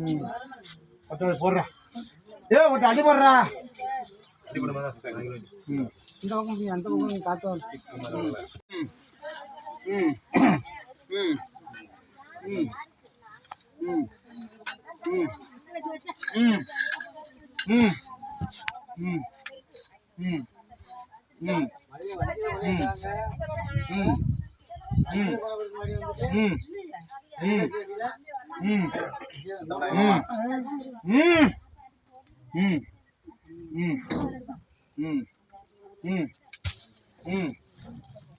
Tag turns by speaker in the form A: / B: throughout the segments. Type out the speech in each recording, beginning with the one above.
A: ம் ஒருத்தர் போடுறா ஏ ஒருத்தர் அடி போடுறா ம்
B: இந்த பக்கம் அந்த பக்கம் காத்து
A: ம் ம் ம் ம் ம் ம் ம் ம் ம் ம் ம் ம் ம் ம் 음. 음. 음. 음. 음. 음. 음.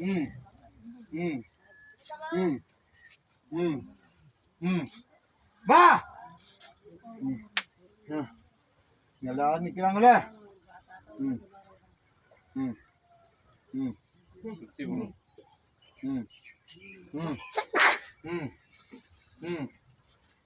A: 음. 음. 음. 음. 음. 봐. 음. 야. 야라 니키랑 그래. 음. 음. 음. 음. 음. 음. 음.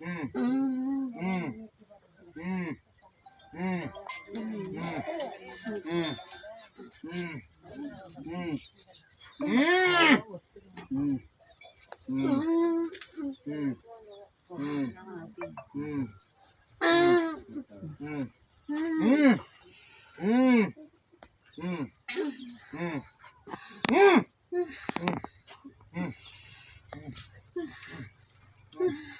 A: うん。うん。うん。うん。うん。うん。うん。うん。Mm-hmm.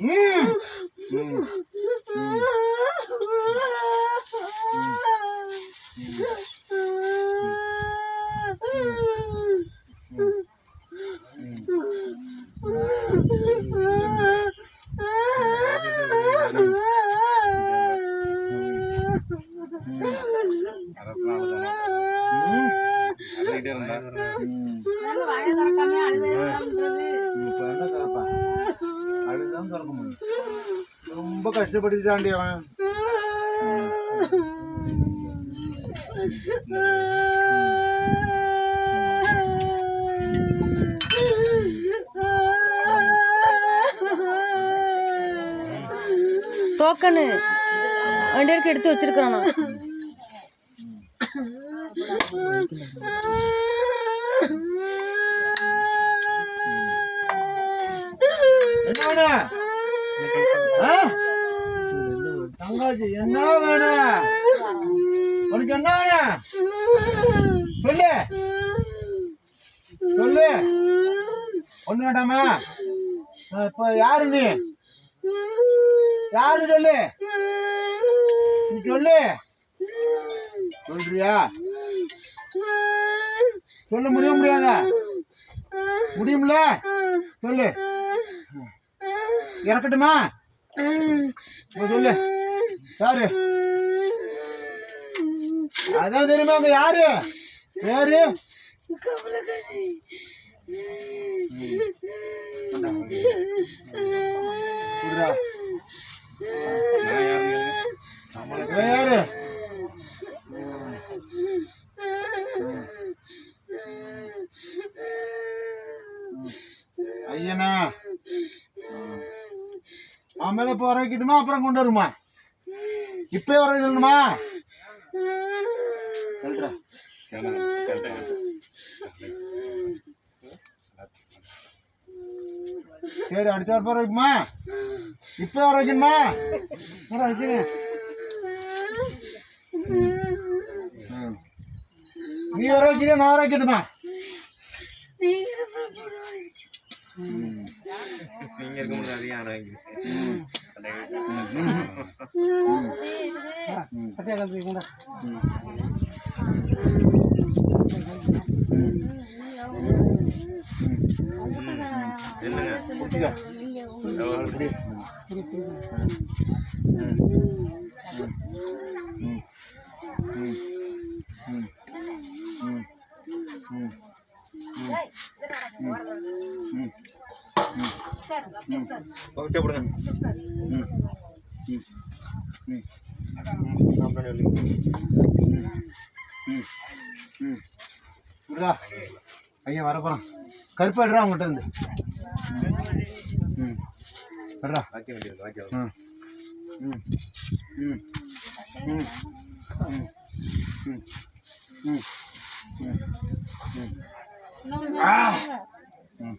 A: Mm. ம் ம் அழுதான் திறக்க முடியும். ரொம்ப கஷ்டப்படுத்திட்டாண்டி அவன்.
C: டோக்கனு ரெண்டு பேருக்கு எடுத்து வச்சிருக்கிறேன் நான்
A: என்ன வேணும் ஆ? தங்காச்சி என்ன வேணும் உனக்கு என்ன வேணும் சொல்லு. சொல்லு. ஒண்ணு வேண்டாமா? இப்ப யாரு நீ? யாரு சொல்லு? நீ சொல்லு. சொல்றியா? சொல்ல முடிய முடியாதா? முடியும்ல? சொல்லு. இறக்கட்டுமா? சொல்லு. யாரு? அதான் தெரியுமா அங்க யாரு? யாரு ஐயனா மேல இப்ப வர அப்புறம் கொண்டு வருமா? இப்பயே வர சரி அடுத்த வாரம் வர வைக்குமா இப்பயே வர நீ வர வைக்கிறியா? நான் வர வைக்கட்டுமா?
D: நீங்க
B: இருக்கும் போது என்னங்க
A: ఓకే
D: చెప్పుడు
A: விடுறா ஐயா வரப்போம் கருப்பாடுறா அவங்கள்ட்ட இருந்து ம் வர்றா ம் ம் ம் ம் ம் ம் ம் ஆ. ம்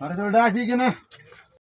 A: അവിടെ ചൂടാശിക്കുന്നേ